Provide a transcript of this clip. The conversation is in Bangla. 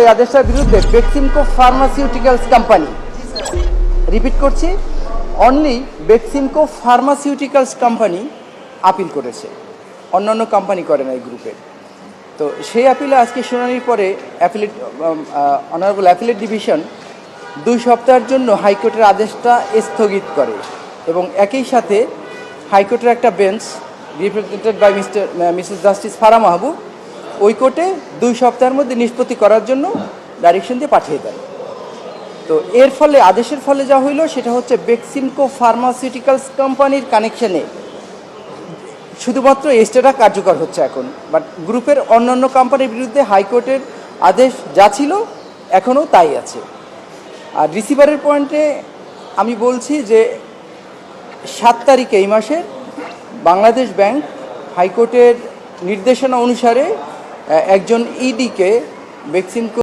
এই আদেশটার বিরুদ্ধে বেক্সিমকো ফার্মাসিউটিক্যালস কোম্পানি। রিপিট করছি only Beximco pharmaceuticals company appeal করেছে। অন্যান্য কোম্পানি করে না এই গ্রুপের তো সেই আপিলে আজকে শুনানির পরে অ্যাফিলেট অনারেবল অ্যাফিলেট ডিভিশন দুই সপ্তাহের জন্য হাইকোর্টের আদেশটা স্থগিত করে এবং একই সাথে হাইকোর্টের একটা bench represented by mister misses justice Farah Mahbub ওই কোর্টে দুই সপ্তাহের মধ্যে নিষ্পত্তি করার জন্য ডাইরেকশন দিয়ে পাঠিয়ে দেয় তো এর ফলে, আদেশের ফলে যা হইল, সেটা হচ্ছে বেক্সিমকো ফার্মাসিউটিক্যালস কোম্পানির কানেকশানে শুধুমাত্র এস্টেটা কার্যকর হচ্ছে এখন। বাট গ্রুপের অন্যান্য কোম্পানির বিরুদ্ধে হাইকোর্টের আদেশ যা ছিল, এখনও তাই আছে। আর রিসিভারের পয়েন্টে আমি বলছি যে, সাত তারিখে এই মাসের বাংলাদেশ ব্যাংক হাইকোর্টের নির্দেশনা অনুসারে একজন ইডিকে বেক্সিমকো